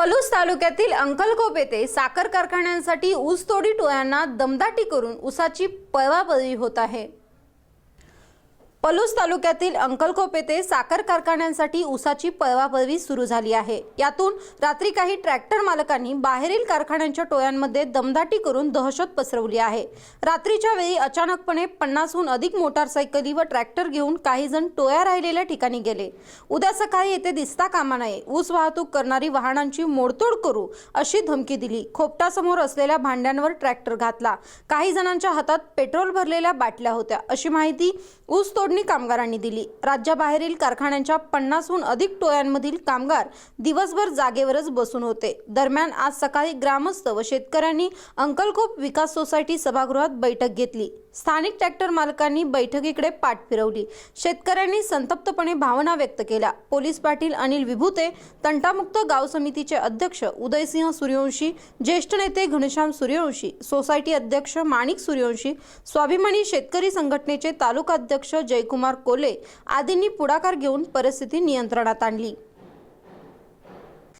पलूस तालुक्यातील अंकलकोप येथे साखर कारखान्यांसाठी ऊसतोडी टोळ्यांना दमदाटी करून ऊसाची पळवापळवी होत आहे. पलूस तालुक्यातील अंकलकोप येथे साखर कारखान्यांसाठी ऊसाची पळवापळवी सुरू झाली आहे. यातून रात्री काही ट्रॅक्टर मालकांनी बाहेरील कारखान्यांच्या टोळ्यांमध्ये दमदाटी करून दहशत पसरवली आहे. रात्रीच्या वेळी अचानकपणे पन्नासहून अधिक मोटारसायकली व ट्रॅक्टर घेऊन काही जण टोळ्या राहिलेल्या ठिकाणी गेले. उद्या सकाळी येथे दिसता कामा नये. ऊस वाहतूक करणारी वाहनांची मोडतोड करू अशी धमकी दिली. खोपटासमोर असलेल्या भांड्यांवर ट्रॅक्टर घातला. काही जणांच्या हातात पेट्रोल भरलेल्या बाटल्या होत्या. अशी माहिती ऊस तोड तोडणी कामगारांनी दिली? राज्याबाहेरील कारखान्यांच्या पन्नासहून अधिक टोळ्यांमधील कामगार दिवसभर जागेवरच बसून होते. दरम्यान आज सकाळी ग्रामस्थ व शेतकऱ्यांनी अंकलकोप विकास सोसायटी सभागृहात बैठक घेतली. स्थानिक ट्रॅक्टर मालकांनी बैठकीकडे पाठ फिरवली. शेतकऱ्यांनी संतप्तपणे भावना व्यक्त केल्या. पोलीस पाटील अनिल विभूते तंटामुक्त गाव समितीचे अध्यक्ष उदयसिंह सूर्यवंशी ज्येष्ठ नेते घनश्याम सूर्यवंशी सोसायटी अध्यक्ष माणिक सूर्यवंशी स्वाभिमानी शेतकरी संघटनेचे तालुका अध्यक्ष जयकुमार कोले आदींनी पुढाकार घेऊन परिस्थिती नियंत्रणात आणली.